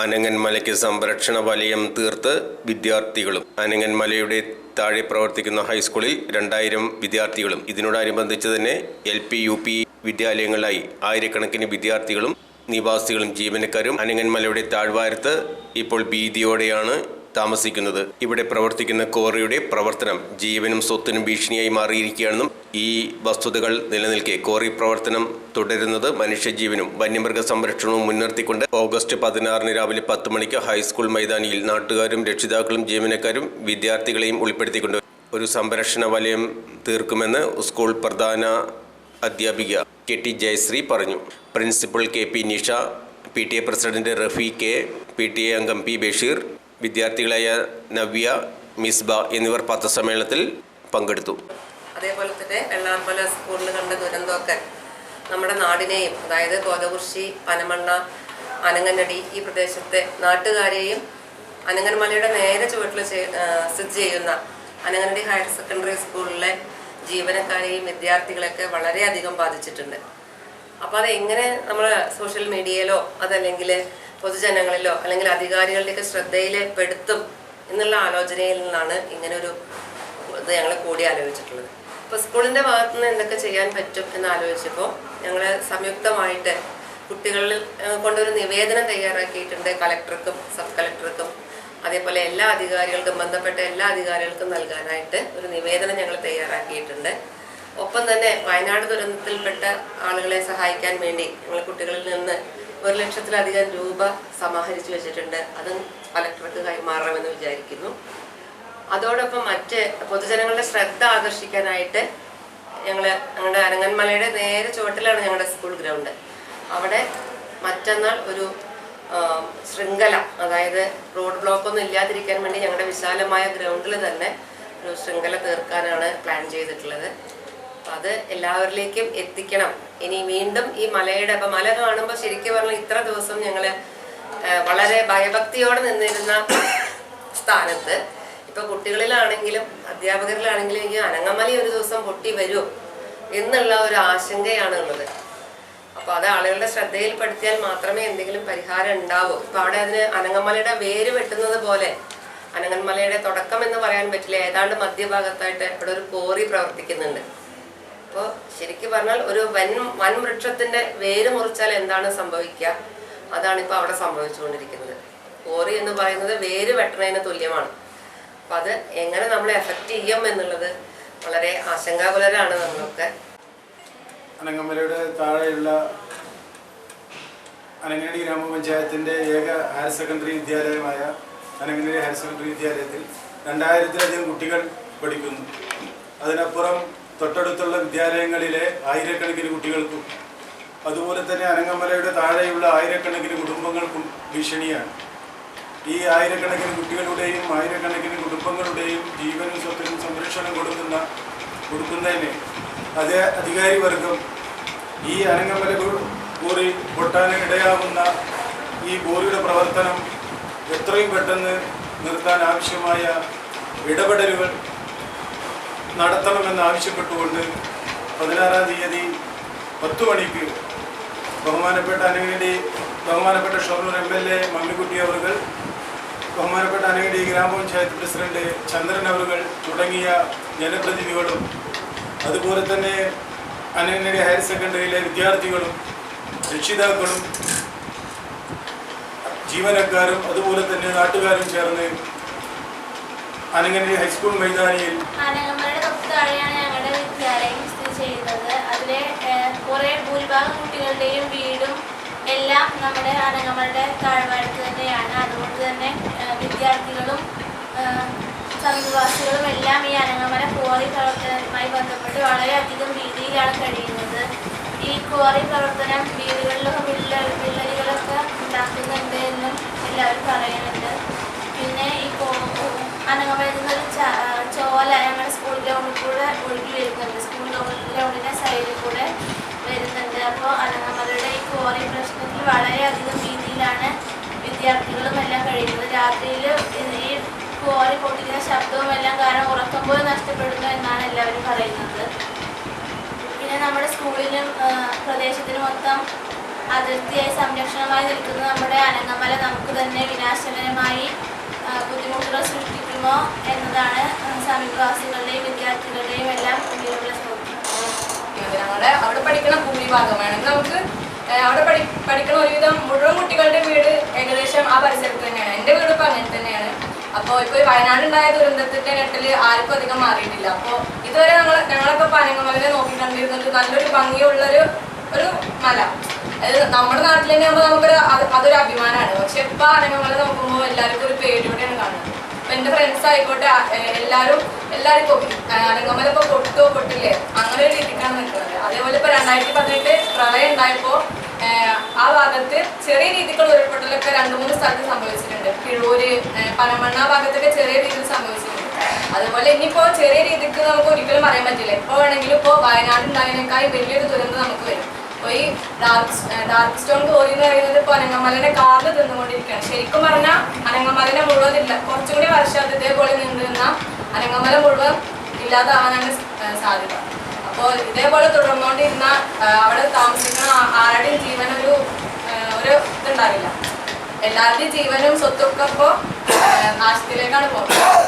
അനങ്ങന്മലയ്ക്ക് സംരക്ഷണ വലയം തീർത്ത് വിദ്യാർത്ഥികളും. അനങ്ങന്മലയുടെ താഴെ പ്രവർത്തിക്കുന്ന ഹൈസ്കൂളിൽ രണ്ടായിരം വിദ്യാർത്ഥികളും. ഇതിനോടനുബന്ധിച്ച് തന്നെ എൽ പി യു പി വിദ്യാലയങ്ങളിലായി ആയിരക്കണക്കിന് വിദ്യാർത്ഥികളും നിവാസികളും ജീവനക്കാരും അനങ്ങന്മലയുടെ താഴ്വാരത്ത് ഇപ്പോൾ ഭീതിയോടെയാണ് താമസിക്കുന്നത്. ഇവിടെ പ്രവർത്തിക്കുന്ന കോറിയുടെ പ്രവർത്തനം ജീവനും സ്വത്തിനും ഭീഷണിയായി മാറിയിരിക്കുകയാണെന്നും ഈ വസ്തുതകൾ നിലനിൽക്കെ. കോറി പ്രവർത്തനം തുടരുന്നത് മനുഷ്യജീവനും വന്യമൃഗ സംരക്ഷണവും മുൻനിർത്തിക്കൊണ്ട് ഓഗസ്റ്റ് പതിനാറിന് രാവിലെ പത്ത് മണിക്ക് ഹൈസ്കൂൾ മൈതാനിയിൽ നാട്ടുകാരും രക്ഷിതാക്കളും ജീവനക്കാരും വിദ്യാർത്ഥികളെയും ഉൾപ്പെടുത്തിക്കൊണ്ട് ഒരു സംരക്ഷണ വലയം തീർക്കുമെന്ന് സ്കൂൾ പ്രധാന അധ്യാപിക കെ ടി ജയശ്രീ പറഞ്ഞു. Principal K P Nisha P T A president Rafi K P T A അംഗം പി ബഷീർ വിദ്യാർത്ഥികളായ നവ്യ മിസ്ബ എന്നിവർ പത്രസമ്മേളനത്തിൽ പങ്കെടുത്തു. അതേപോലെ തന്നെ വെള്ളാമ്പല സ്കൂളിൽ കണ്ട ദുരന്തമൊക്കെ നമ്മുടെ നാടിനെയും അതായത് കോതകുർശി പനമണ്ണ അനങ്ങനടി ഈ പ്രദേശത്തെ നാട്ടുകാരെയും അനങ്ങൻമലയുടെ നേരെ ചുവട്ടിൽ സ്ഥിതി ചെയ്യുന്ന അനങ്ങനടി ഹയർ സെക്കൻഡറി സ്കൂളിലെ ജീവനക്കാരെയും വിദ്യാർത്ഥികളെയൊക്കെ വളരെയധികം ബാധിച്ചിട്ടുണ്ട്. അപ്പോൾ അത് എങ്ങനെ നമ്മൾ സോഷ്യൽ മീഡിയയിലോ അതല്ലെങ്കിൽ പൊതുജനങ്ങളിലോ അല്ലെങ്കിൽ അധികാരികളുടെയൊക്കെ ശ്രദ്ധയിൽ പെടുത്തും എന്നുള്ള ആലോചനയിൽ നിന്നാണ് ഇങ്ങനൊരു ഇത് ഞങ്ങൾ കൂടി ആലോചിച്ചിട്ടുള്ളത്. അപ്പോൾ സ്കൂളിന്റെ ഭാഗത്തുനിന്ന് എന്തൊക്കെ ചെയ്യാൻ പറ്റും എന്ന് ആലോചിച്ചപ്പോൾ ഞങ്ങൾ സംയുക്തമായിട്ട് കുട്ടികളിൽ കൊണ്ടൊരു നിവേദനം തയ്യാറാക്കിയിട്ടുണ്ട് കളക്ടർക്കും സബ് കളക്ടർക്കും അതേപോലെ എല്ലാ അധികാരികൾക്കും ബന്ധപ്പെട്ട എല്ലാ അധികാരികൾക്കും നൽകാനായിട്ട് ഒരു നിവേദനം ഞങ്ങൾ തയ്യാറാക്കിയിട്ടുണ്ട്. ഒപ്പം തന്നെ വയനാട് ദുരന്തത്തിൽപ്പെട്ട ആളുകളെ സഹായിക്കാൻ വേണ്ടി ഞങ്ങൾ കുട്ടികളിൽ നിന്ന് ഒരു ലക്ഷത്തിലധികം രൂപ സമാഹരിച്ചു വെച്ചിട്ടുണ്ട്. അതും കളക്ടർക്ക് കൈമാറണമെന്ന് വിചാരിക്കുന്നു. അതോടൊപ്പം മറ്റ് പൊതുജനങ്ങളുടെ ശ്രദ്ധ ആകർഷിക്കാനായിട്ട് ഞങ്ങൾ ഞങ്ങളുടെ അരങ്ങന്മലയുടെ നേരെ ചുവട്ടിലാണ് ഞങ്ങളുടെ സ്കൂൾ ഗ്രൗണ്ട്. അവിടെ മറ്റന്നാൾ ഒരു ശൃംഖല അതായത് റോഡ് ബ്ലോക്കൊന്നും ഇല്ലാതിരിക്കാൻ വേണ്ടി ഞങ്ങളുടെ വിശാലമായ ഗ്രൗണ്ടിൽ തന്നെ ഒരു ശൃംഖല തീർക്കാനാണ് പ്ലാൻ ചെയ്തിട്ടുള്ളത്. അപ്പം അത് എല്ലാവരിലേക്കും എത്തിക്കണം. ഇനി വീണ്ടും ഈ മലയുടെ അപ്പം മല കാണുമ്പോൾ ശരിക്കും പറഞ്ഞാൽ ഇത്ര ദിവസം ഞങ്ങൾ വളരെ ഭയഭക്തിയോടെ നിന്നിരുന്ന സ്ഥാനത്ത്. ഇപ്പൊ കുട്ടികളിലാണെങ്കിലും അധ്യാപകരിലാണെങ്കിലും ഈ അനങ്ങമലി ഒരു ദിവസം പൊട്ടി വരുമോ എന്നുള്ള ഒരു ആശങ്കയാണ് ഉള്ളത് അപ്പൊ അത് ആളുകളുടെ ശ്രദ്ധയിൽപ്പെടുത്തിയാൽ മാത്രമേ എന്തെങ്കിലും പരിഹാരം ഉണ്ടാവൂ. ഇപ്പൊ അവിടെ അതിന് അനങ്ങമലയുടെ വേര് വെട്ടുന്നത് പോലെ അനങ്ങന്മലയുടെ തുടക്കം എന്ന് പറയാൻ പറ്റില്ല. ഏതാണ്ട് മധ്യഭാഗത്തായിട്ട് ഇവിടെ ഒരു കോറി പ്രവർത്തിക്കുന്നുണ്ട്. അപ്പോൾ ശരിക്കും പറഞ്ഞാൽ ഒരു വൻ വൻ വൃക്ഷത്തിന്റെ വേര് മുറിച്ചാൽ എന്താണ് സംഭവിക്കുക? അതാണ് ഇപ്പോൾ അവിടെ സംഭവിച്ചുകൊണ്ടിരിക്കുന്നത്. കോറി എന്ന് പറയുന്നത് വേര് വെട്ടണതിന് തുല്യമാണ്. അപ്പം അത് എങ്ങനെ നമ്മളെ എഫക്റ്റ് ചെയ്യും എന്നുള്ളത് വളരെ ആശങ്കാകുലരാണ് നമ്മളൊക്കെ. അനങ്ങമലയുടെ താഴെയുള്ള അനങ്ങനടി ഗ്രാമപഞ്ചായത്തിന്റെ ഏക ഹയർ സെക്കൻഡറി വിദ്യാലയമായ അനങ്ങനടി ഹയർ സെക്കൻഡറി വിദ്യാലയത്തിൽ രണ്ടായിരത്തിലധികം കുട്ടികൾ പഠിക്കുന്നു. അതിനപ്പുറം തൊട്ടടുത്തുള്ള വിദ്യാലയങ്ങളിലെ ആയിരക്കണക്കിന് കുട്ടികൾക്കും അതുപോലെ തന്നെ അനങ്ങമലയുടെ താഴെയുള്ള ആയിരക്കണക്കിന് കുടുംബങ്ങൾക്കും ഭീഷണിയാണ്. ഈ ആയിരക്കണക്കിന് കുട്ടികളുടെയും ആയിരക്കണക്കിന് കുടുംബങ്ങളുടെയും ജീവനും സ്വത്തിനും സംരക്ഷണം കൊടുക്കുന്ന കൊടുക്കുന്നതിന് അതേ അധികാരി വർഗം ഈ അനങ്ങമല കൂറി പൊട്ടാൻ ഇടയാവുന്ന ഈ ബോറിയുടെ പ്രവർത്തനം എത്രയും പെട്ടെന്ന് നിർത്താൻ ആവശ്യമായ ഇടപെടലുകൾ നടത്തണമെന്ന് ആവശ്യപ്പെട്ടുകൊണ്ട് പതിനാറാം തീയതി പത്ത് മണിക്ക് ബഹുമാനപ്പെട്ട അനങ്ങടി ബഹുമാനപ്പെട്ട Shoranur M L A Mammikutty അവറുകൾ ബഹുമാനപ്പെട്ട അനങ്ങടി ഗ്രാമപഞ്ചായത്ത് പ്രസിഡന്റ് ചന്ദ്രൻ അവറുകൾ തുടങ്ങിയ ജനപ്രതിനിധികളും അതുപോലെ തന്നെ അനങ്ങടി ഹയർ സെക്കൻഡറിയിലെ വിദ്യാർത്ഥികളും രക്ഷിതാക്കളും ജീവനക്കാരും അതുപോലെ തന്നെ നാട്ടുകാരും ചേർന്ന് അനങ്ങനെ ഹൈസ്കൂൾ മൈതാനിയിൽ താഴെയാണ് ഞങ്ങളുടെ വിദ്യാലയം സ്ഥിതി ചെയ്യുന്നത്. അതിലെ കുറെ കുറേ ഭൂരിഭാഗം കുട്ടികളുടെയും വീടും എല്ലാം നമ്മുടെ അനങ്ങമ്മളുടെ താഴ്വാരത്ത് തന്നെയാണ്. അതുകൊണ്ട് തന്നെ വിദ്യാർത്ഥികളും സമീപവാസികളും എല്ലാം ഈ അനങ്ങമല ക്വാറി പ്രവർത്തനവുമായി ബന്ധപ്പെട്ട് വളരെയധികം രീതിയിലാണ് കഴിയുന്നത്. ഈ കോറി പ്രവർത്തനം വീടുകളിലൊക്കെ വിള്ളൽ വിള്ളലുകളൊക്കെ ഉണ്ടാക്കുന്നുണ്ട് എന്നും എല്ലാവരും പറയുന്നുണ്ട്. പിന്നെ ഈ അനങ്ങമലയിൽ നിന്നൊരു ച- ആ, ചോല ഞങ്ങളുടെ സ്കൂൾ ഗ്രൗണ്ടിൽ കൂടെ ഒഴുകി വരുന്നുണ്ട് സ്കൂൾ ഗ്രൗണ്ടിന്റെ സൈഡിൽ കൂടെ വരുന്നുണ്ട് അപ്പോൾ അനങ്ങമലയുടെ ഈ കോറി പ്രശ്നത്തിൽ വളരെയധികം രീതിയിലാണ് വിദ്യാർത്ഥികളും എല്ലാം കഴിയുന്നത്. രാത്രിയിൽ ഈ കോറി പൊട്ടിക്കുന്ന ശബ്ദവും എല്ലാം കാരണം ഉറക്കം പോലും നഷ്ടപ്പെടുന്നു എന്നാണ് എല്ലാവരും പറയുന്നത്. പിന്നെ നമ്മുടെ സ്കൂളിലും പ്രദേശത്തിനും മൊത്തം അതിർത്തിയായി സംരക്ഷണമായി നിൽക്കുന്ന നമ്മുടെ അനങ്ങമല നമുക്ക് തന്നെ വിനാശകരമായി ബുദ്ധിമുട്ടുകൾ സൃഷ്ടിക്കുമോ എന്നതാണ് സമീപവാസികളുടെയും വിദ്യാർത്ഥികളുടെയും എല്ലാം ഉള്ളിലുള്ള ചോദ്യം. അവിടെ പഠിക്കുന്ന ഭൂരിഭാഗം നമുക്ക് അവിടെ പഠി പഠിക്കുന്ന ഒരുവിധം മുഴുവൻ കുട്ടികളുടെ വീട് ഏകദേശം ആ പരിസരത്ത് തന്നെയാണ്. എന്റെ വീട് ഇപ്പം അങ്ങനെ തന്നെയാണ്. അപ്പോൾ ഇപ്പോൾ വയനാട് ഉണ്ടായ ദുരന്തത്തിന്റെ നെട്ടിൽ ആർക്കും അധികം മാറിയിട്ടില്ല. അപ്പോൾ ഇതുവരെ നമ്മൾ ഞങ്ങളൊക്കെ പനങ്ങമലനെ നോക്കി കണ്ടിരുന്നത് നല്ലൊരു ഭംഗിയുള്ളൊരു ഒരു മല. അതായത് നമ്മുടെ നാട്ടിൽ തന്നെ നമുക്കൊരു അതൊരു അഭിമാനമാണ്. പക്ഷെ ഇപ്പം അനങ്ങമല നോക്കുമ്പോൾ എല്ലാവർക്കും ഒരു പേടിയോടെയാണ് കാണുന്നത്. എന്റെ ഫ്രണ്ട്സ് ആയിക്കോട്ടെ എല്ലാവരും എല്ലാവരും എല്ലാരും എല്ലാരും ഇപ്പൊ അനങ്ങമല ഇപ്പൊ പൊട്ടോ പൊട്ടില്ലേ? അങ്ങനെ ഒരു രീതിക്കാണ് നിൽക്കുന്നത്. അതേപോലെ ഇപ്പൊ രണ്ടായിരത്തി പതിനെട്ട് പ്രളയം ഉണ്ടായപ്പോ ആ ഭാഗത്ത് ചെറിയ രീതിക്കുള്ള ഉരുൾപൊട്ടലൊക്കെ രണ്ട് മൂന്ന് സ്ഥലത്ത് സംഭവിച്ചിട്ടുണ്ട്. കിഴൂര് പനമണ്ണ ഭാഗത്തൊക്കെ ചെറിയ രീതിയിൽ സംഭവിച്ചിട്ടുണ്ട്. അതുപോലെ ഇനിയിപ്പോ ചെറിയ രീതിക്ക് നമുക്ക് ഒരിക്കലും പറയാൻ പറ്റില്ല. എപ്പോ വേണമെങ്കിലും ഇപ്പോ വയനാട് ഉണ്ടായതിനേക്കാൾ വലിയൊരു ദുരന്തം നമുക്ക് വരും. അപ്പൊ ഈ ഡാർക്ക് ഡാർക്ക് സ്റ്റോൺ കോറി എന്ന് പറയുന്നത് ഇപ്പൊ അനങ്ങമലനെ കാറിൽ തിന്നുകൊണ്ടിരിക്കുകയാണ് ശരിക്കും പറഞ്ഞാൽ അനങ്ങമലനെ മുഴുവൻ ഇല്ല. കുറച്ചും കൂടി വർഷം ഇതേപോലെ നിന്നിരുന്ന അനങ്ങമല മുഴുവൻ ഇല്ലാതാവാനാണ് സാധ്യത. അപ്പോൾ ഇതേപോലെ തുടർന്നുകൊണ്ടിരുന്ന അവിടെ താമസിക്കുന്ന ആരുടെയും ജീവൻ ഒരു ഒരു ഇതുണ്ടാവില്ല. എല്ലാവരുടെയും ജീവനും സ്വത്തൊക്കെ ഇപ്പോൾ നാശത്തിലേക്കാണ് പോകുന്നത്.